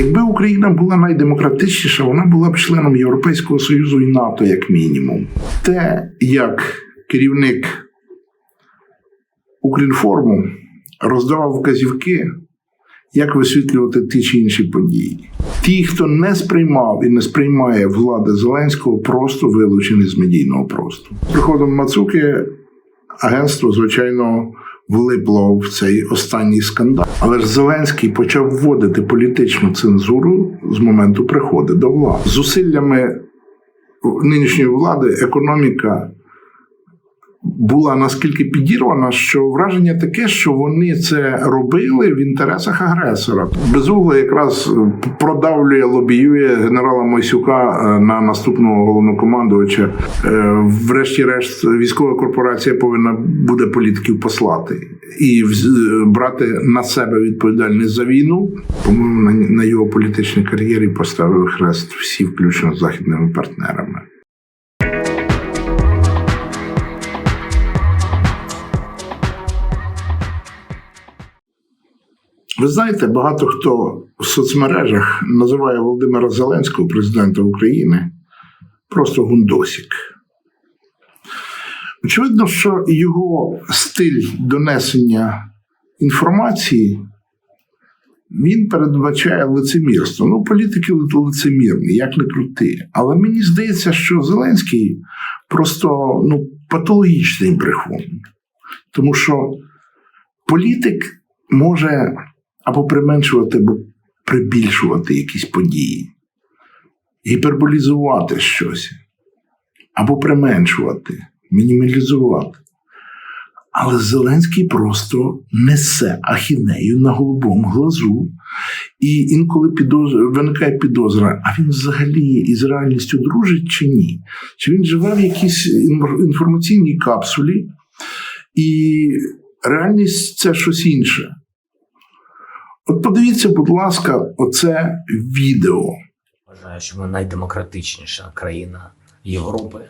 Якби Україна була найдемократичніша, вона була б членом Європейського Союзу і НАТО, як мінімум. Те, як керівник Укрінформу роздавав вказівки, як висвітлювати ті чи інші події. Ті, хто не сприймав і не сприймає влади Зеленського, просто вилучені з медійного простору. Приходом Мацуки агентство, звичайно, влипло в цей останній скандал. Але ж Зеленський почав вводити політичну цензуру з моменту приходу до влади. Зусиллями нинішньої влади економіка була наскільки підірвана, що враження таке, що вони це робили в інтересах агресора. Безугла якраз продавлює, лобіює генерала Мойсюка е, на наступного головнокомандувача. Е, Врешті-решт, військова корпорація повинна буде політиків послати і вз- брати на себе відповідальність за війну. По-моєму, на його політичній кар'єрі поставили хрест всі, включно з західними партнерами. Ви знаєте, багато хто в соцмережах називає Володимира Зеленського, президента України, просто гундосік. Очевидно, що його стиль донесення інформації він передбачає лицемірство. Ну, політики лицемірні, як не крути. Але мені здається, що Зеленський просто ну, патологічний брехун. Тому що політик може або применшувати, або прибільшувати якісь події, гіперболізувати щось, або применшувати, мінімалізувати. Але Зеленський просто несе ахінею на голубому глазу. І інколи підоз... виникає підозра, а він взагалі із реальністю дружить чи ні? Чи він живе в якійсь інформаційній капсулі, і реальність це щось інше. От подивіться, будь ласка, оце відео. Вважаю, що ми найдемократичніша країна Європи.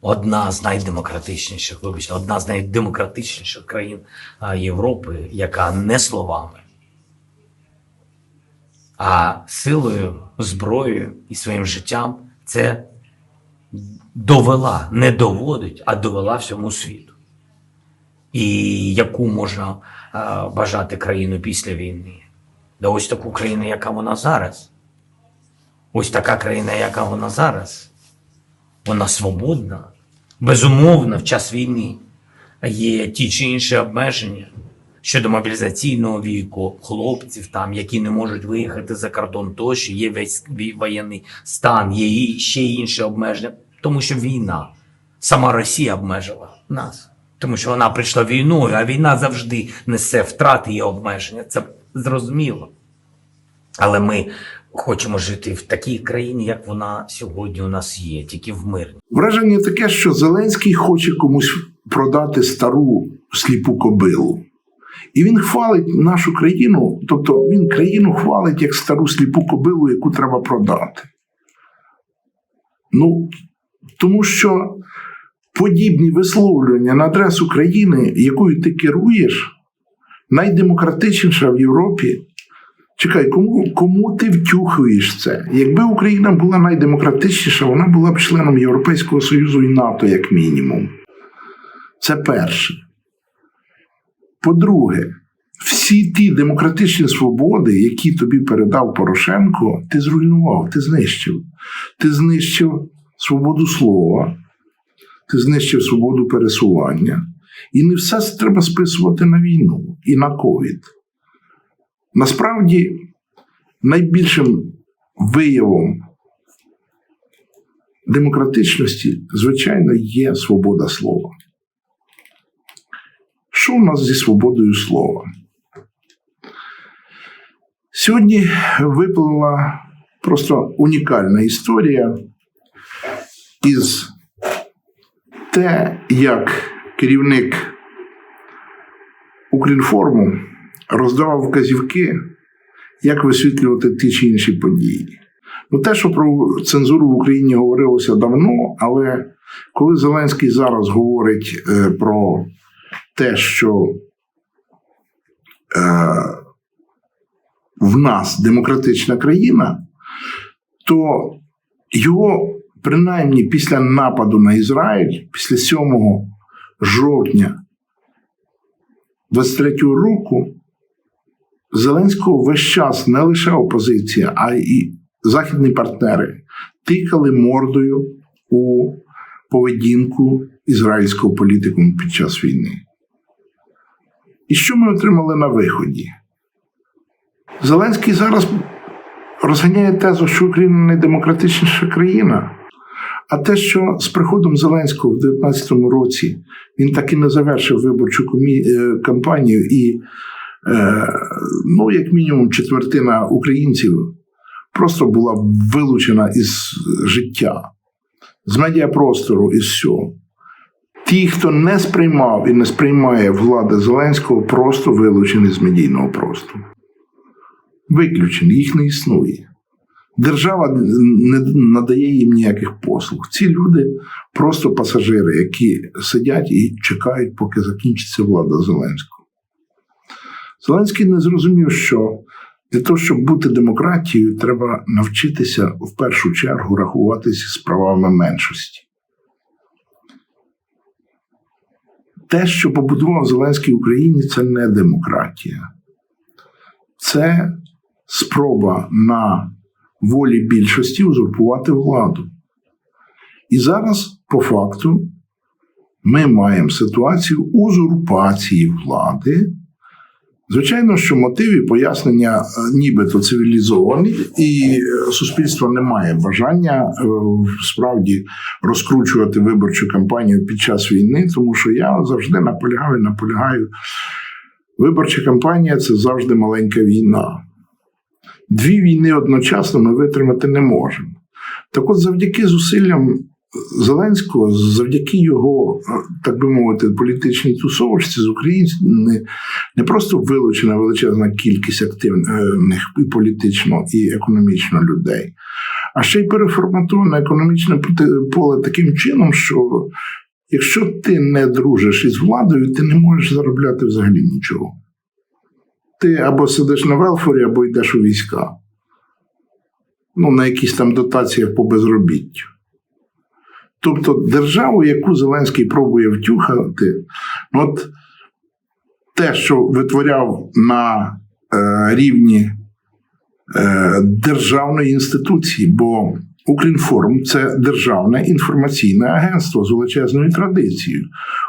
Одна з найдемократичніших, вибачте, одна з найдемократичніших країн Європи, яка не словами, а силою, зброєю і своїм життям це довела, не доводить, а довела всьому світу. І яку можна бажати країну після війни? Да ось таку країну, яка вона зараз. Ось така країна, яка вона зараз, вона свободна, безумовно, в час війни є ті чи інші обмеження щодо мобілізаційного віку, хлопців там, які не можуть виїхати за кордон, тощо є весь воєнний стан, є ще інші обмеження, тому що війна, сама Росія обмежила нас. Тому що вона прийшла війною, а війна завжди несе втрати і обмеження. Це зрозуміло. Але ми хочемо жити в такій країні, як вона сьогодні у нас є, тільки в мирній. Враження таке, що Зеленський хоче комусь продати стару сліпу кобилу. І він хвалить нашу країну, тобто він країну хвалить як стару сліпу кобилу, яку треба продати. Ну, тому що подібні висловлювання на адресу країни, якою ти керуєш, найдемократичніша в Європі. Чекай, кому, кому ти втюхуєш це? Якби Україна була найдемократичніша, вона була б членом Європейського Союзу і НАТО, як мінімум. Це перше. По-друге, всі ті демократичні свободи, які тобі передав Порошенко, ти зруйнував, ти знищив. Ти знищив свободу слова, ти знищив свободу пересування. І не все треба списувати на війну і на ковід. Насправді, найбільшим виявом демократичності, звичайно, є свобода слова. Що у нас зі свободою слова? Сьогодні виплила просто унікальна історія із те, як керівник Укрінформу роздавав вказівки, як висвітлювати ті чи інші події. Ну, те, що про цензуру в Україні говорилося давно, але коли Зеленський зараз говорить е, про те, що е, в нас демократична країна, то його принаймні після нападу на Ізраїль, після 7 жовтня 23-го року, Зеленського весь час не лише опозиція, а й західні партнери тикали мордою у поведінку ізраїльського політикуму під час війни. І що ми отримали на виході? Зеленський зараз розганяє тезу, що Україна найдемократичніша країна. А те, що з приходом Зеленського в 2019 році він так і не завершив виборчу е, кампанію, і, е, ну, як мінімум, четвертина українців просто була вилучена із життя, з медіапростору, із всього. Ті, хто не сприймав і не сприймає влади Зеленського, просто вилучені з медійного простору. Виключені, їх не існує. Держава не надає їм ніяких послуг. Ці люди просто пасажири, які сидять і чекають, поки закінчиться влада Зеленського. Зеленський не зрозумів, що для того, щоб бути демократією, треба навчитися в першу чергу рахуватися з правами меншості. Те, що побудував Зеленський в Україні, це не демократія. Це спроба на волі більшості узурпувати владу. І зараз, по факту, ми маємо ситуацію узурпації влади. Звичайно, що мотиви пояснення е, нібито цивілізовані, і е, суспільство не має бажання е, справді розкручувати виборчу кампанію під час війни, тому що я завжди наполягаю і наполягаю. Виборча кампанія це завжди маленька війна. Дві війни одночасно ми витримати не можемо. Так от, завдяки зусиллям Зеленського, завдяки його, так би мовити, політичній тусовочці з України не, просто вилучена величезна кількість активних і політично, і економічно людей, а ще й переформатоване економічне поле таким чином, що якщо ти не дружиш із владою, ти не можеш заробляти взагалі нічого. Ти або сидиш на велфорі, або йдеш у війська. Ну, на якісь там дотаціях по безробіттю. Тобто державу, яку Зеленський пробує втюхати, ну от те, що витворяв на е, рівні е, державної інституції, бо Укрінформ це державне інформаційне агентство з величезною традицією.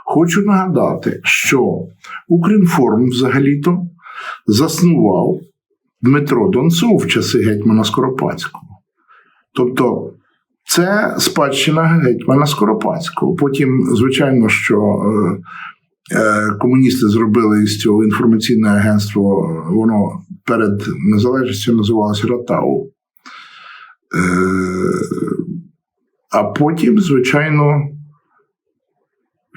Хочу нагадати, що Укрінформ взагалі-то заснував Дмитро Донцов в часи гетьмана Скоропадського. Тобто це спадщина гетьмана Скоропадського. Потім, звичайно, що е, е, комуністи зробили із цього інформаційне агентство, воно перед незалежністю називалося Ротау. Е, а потім, звичайно,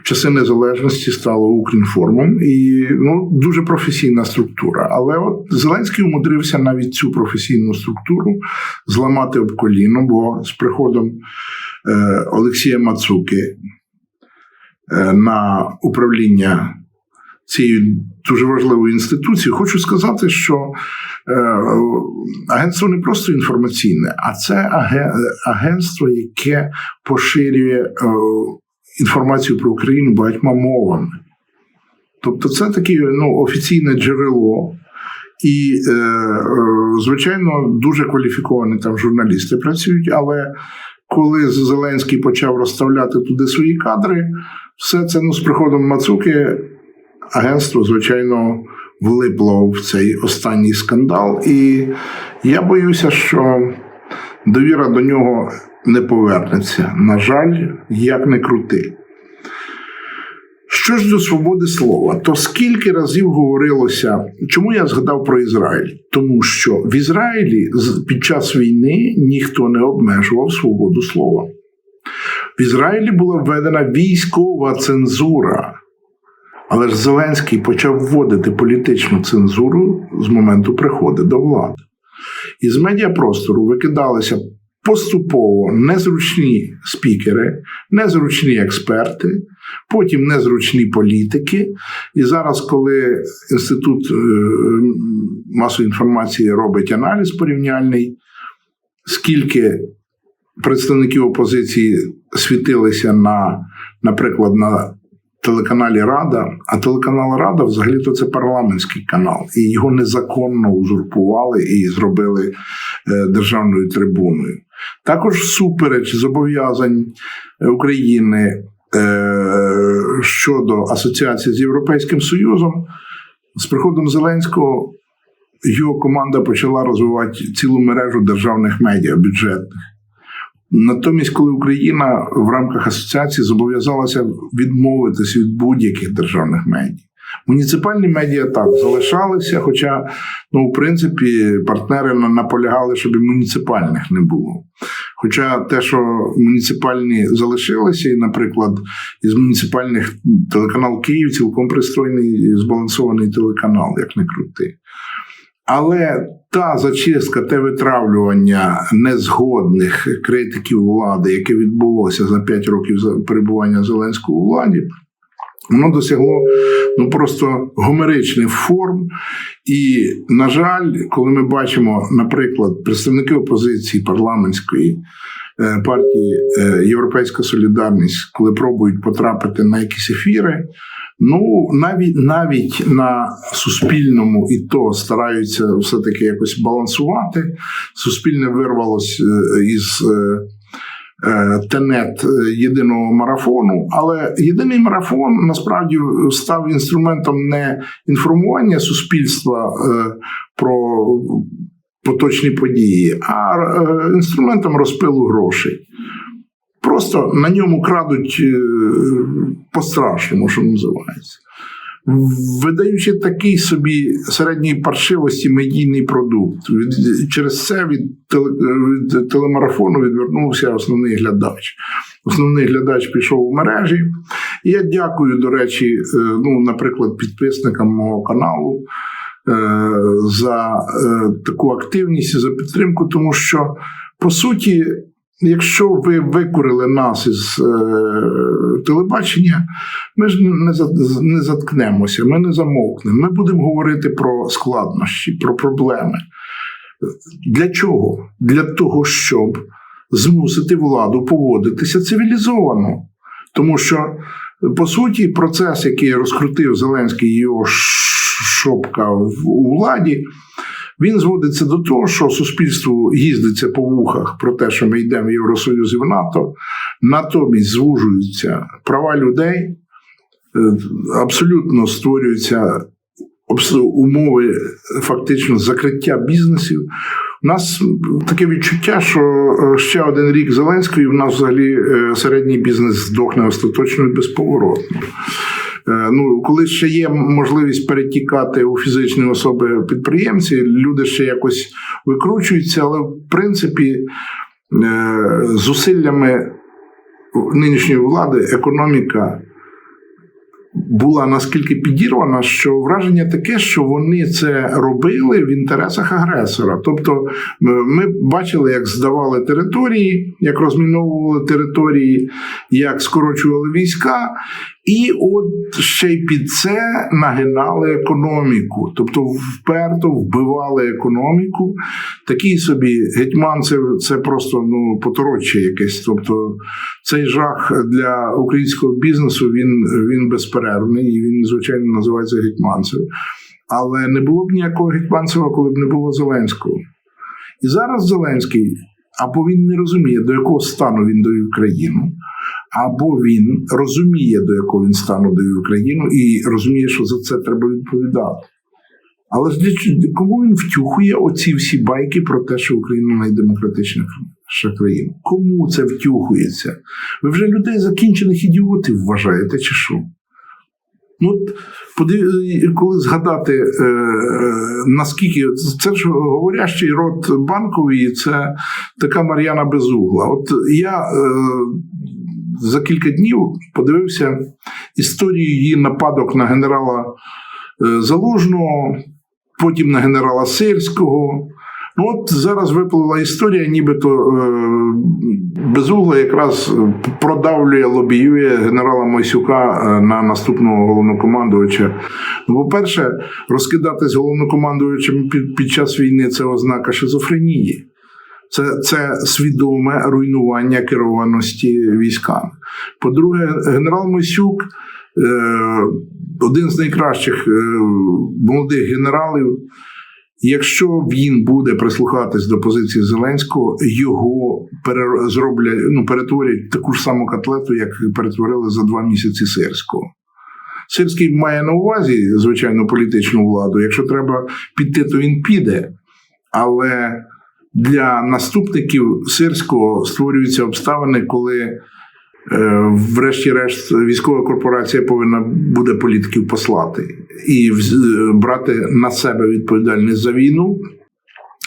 в часи незалежності стало Укрінформом і ну, дуже професійна структура. Але от Зеленський умудрився навіть цю професійну структуру зламати об коліно, бо з приходом е, Олексія Мацуки е, на управління цією дуже важливою інституцією, хочу сказати, що е, агентство не просто інформаційне, а це аге, агентство, яке поширює. Е, інформацію про Україну багатьма мовами. Тобто, це таке ну, офіційне джерело. І, е, е, звичайно, дуже кваліфіковані там журналісти працюють, але коли Зеленський почав розставляти туди свої кадри, все це ну, з приходом Мацуки агентство, звичайно, влипло в цей останній скандал. І я боюся, що довіра до нього не повернеться. На жаль, як не крути. Що ж до свободи слова, то скільки разів говорилося, чому я згадав про Ізраїль? Тому що в Ізраїлі під час війни ніхто не обмежував свободу слова. В Ізраїлі була введена військова цензура. Але ж Зеленський почав вводити політичну цензуру з моменту приходу до влади. Із медіапростору викидалися поступово незручні спікери, незручні експерти, потім незручні політики. І зараз, коли інститут е, масової інформації робить аналіз порівняльний, скільки представників опозиції світилися на, наприклад, на телеканалі Рада, а телеканал Рада взагалі-то це парламентський канал, і його незаконно узурпували і зробили е, державною трибуною. Також всупереч зобов'язань України е, щодо асоціації з Європейським Союзом, з приходом Зеленського його команда почала розвивати цілу мережу державних медіа бюджетних. Натомість, коли Україна в рамках асоціації зобов'язалася відмовитися від будь-яких державних медіа. Муніципальні медіа так залишалися, хоча, ну, в принципі, партнери на- наполягали, щоб і муніципальних не було. Хоча те, що муніципальні залишилися, і, наприклад, із муніципальних телеканал Київ цілком пристойний і збалансований телеканал, як не крути. Але та зачистка, те витравлювання незгодних критиків влади, яке відбулося за 5 років перебування Зеленського у владі, воно досягло ну просто гомеричних форм. І, на жаль, коли ми бачимо, наприклад, представники опозиції парламентської партії е, Європейська Солідарність, коли пробують потрапити на якісь ефіри, ну навіть навіть на суспільному і то стараються все-таки якось балансувати. Суспільне вирвалось е, із. е, е, Тенет е, єдиного марафону, але єдиний марафон насправді став інструментом не інформування суспільства е, про поточні події, а е, інструментом розпилу грошей. Просто на ньому крадуть е, по-страшному, що називається. Видаючи такий собі середньої паршивості медійний продукт, через це від, теле, від телемарафону відвернувся основний глядач. Основний глядач пішов у мережі. І я дякую, до речі, е, ну, наприклад, підписникам мого каналу за е, таку активність і за підтримку, тому що по суті. Якщо ви викурили нас із е, телебачення, ми ж не, не заткнемося, ми не замовкнемо. Ми будемо говорити про складнощі, про проблеми. Для чого? Для того, щоб змусити владу поводитися цивілізовано. Тому що, по суті, процес, який розкрутив Зеленський його шопка у владі, він зводиться до того, що суспільству їздиться по вухах про те, що ми йдемо в Євросоюз і в НАТО, натомість звужуються права людей, е, абсолютно створюються умови фактично закриття бізнесів. У нас таке відчуття, що е, ще один рік Зеленського, і в нас взагалі е, середній бізнес здохне остаточно і безповоротно. Е, Ну, коли ще є можливість перетікати у фізичні особи підприємці, люди ще якось викручуються, але в принципі е, зусиллями нинішньої влади економіка була наскільки підірвана, що враження таке, що вони це робили в інтересах агресора. Тобто, е, ми бачили, як здавали території, як розміновували території, як скорочували війська, і от ще й під це нагинали економіку, тобто вперто вбивали економіку. Такий собі гетьманцев це просто ну потороччя якесь. Тобто цей жах для українського бізнесу він, він безперервний і він, звичайно, називається гетьманцев. Але не було б ніякого гетьманцева, коли б не було Зеленського. І зараз Зеленський або він не розуміє, до якого стану він довів країну, або він розуміє, до якого він стану довів країну, і розуміє, що за це треба відповідати. Але кому він втюхує оці всі байки про те, що Україна найдемократичніша країна? Кому це втюхується? Ви вже людей закінчених ідіотів вважаєте, чи що? Ну, от коли згадати, е, е, наскільки це ж говорящий рот банкової, це така Мар'яна Безугла. От я е, за кілька днів подивився історію її нападок на генерала е, Залужного, потім на генерала Сирського. Ну от зараз випливла історія, нібито е, безугла якраз продавлює, лобіює генерала Мойсюка е, на наступного головнокомандувача. Ну, по-перше, розкидатись головнокомандувачем під, під час війни це ознака шизофренії. Це, це свідоме руйнування керованості військами. По-друге, генерал Мойсюк е, один з найкращих е, молодих генералів. Якщо він буде прислухатись до позиції Зеленського, його зроблять, ну, перетворять таку ж саму котлету, як перетворили за два місяці сирського. Сирський має на увазі, звичайно, політичну владу. Якщо треба піти, то він піде. Але для наступників сирського створюються обставини, коли, е, врешті-решт, військова корпорація повинна буде політиків послати і вз- брати на себе відповідальність за війну.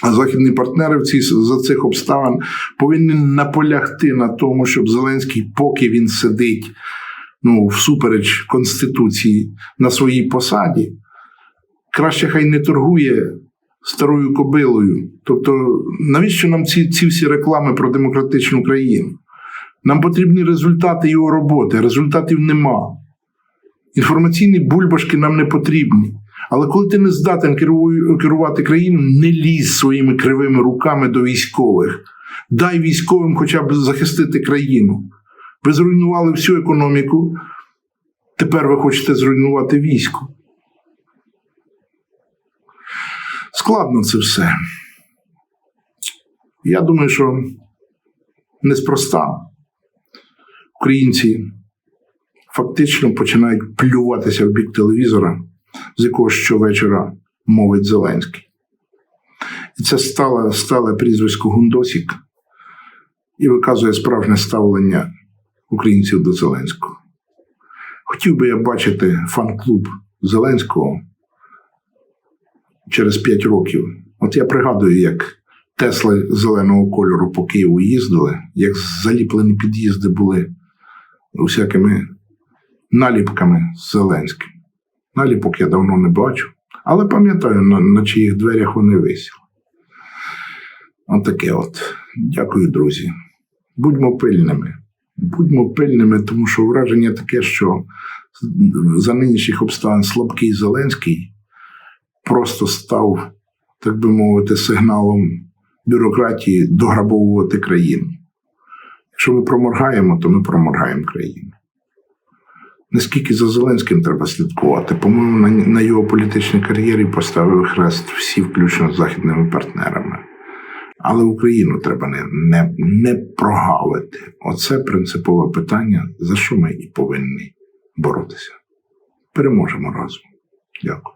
А західні партнери в ці, за цих обставин повинні наполягти на тому, щоб Зеленський, поки він сидить ну, всупереч Конституції на своїй посаді, краще хай не торгує старою кобилою. Тобто, навіщо нам ці, ці всі реклами про демократичну країну? Нам потрібні результати його роботи, результатів нема. Інформаційні бульбашки нам не потрібні. Але коли ти не здатен керувати країну, не лізь своїми кривими руками до військових. Дай військовим хоча б захистити країну. Ви зруйнували всю економіку. Тепер ви хочете зруйнувати військо. Складно це все. Я думаю, що неспроста українці фактично починають плюватися в бік телевізора, з якого щовечора мовить Зеленський. І це стало, стале прізвисько Гундосік і виказує справжнє ставлення українців до Зеленського. Хотів би я бачити фан-клуб Зеленського через 5 років. От я пригадую, як Тесли зеленого кольору по Києву їздили, як заліплені під'їзди були усякими наліпками з Зеленським. Наліпок я давно не бачу, але пам'ятаю, на, на чиїх дверях вони висіли. Отаке от. Дякую, друзі. Будьмо пильними. Будьмо пильними, тому що враження таке, що за нинішніх обставин слабкий Зеленський просто став, так би мовити, сигналом бюрократії дограбовувати країну. Якщо ми проморгаємо, то ми проморгаємо країну. Наскільки за Зеленським треба слідкувати? По-моєму, на, його політичній кар'єрі поставили хрест всі, включно з західними партнерами. Але Україну треба не, не, не прогавити. Оце принципове питання, за що ми і повинні боротися. Переможемо разом. Дякую.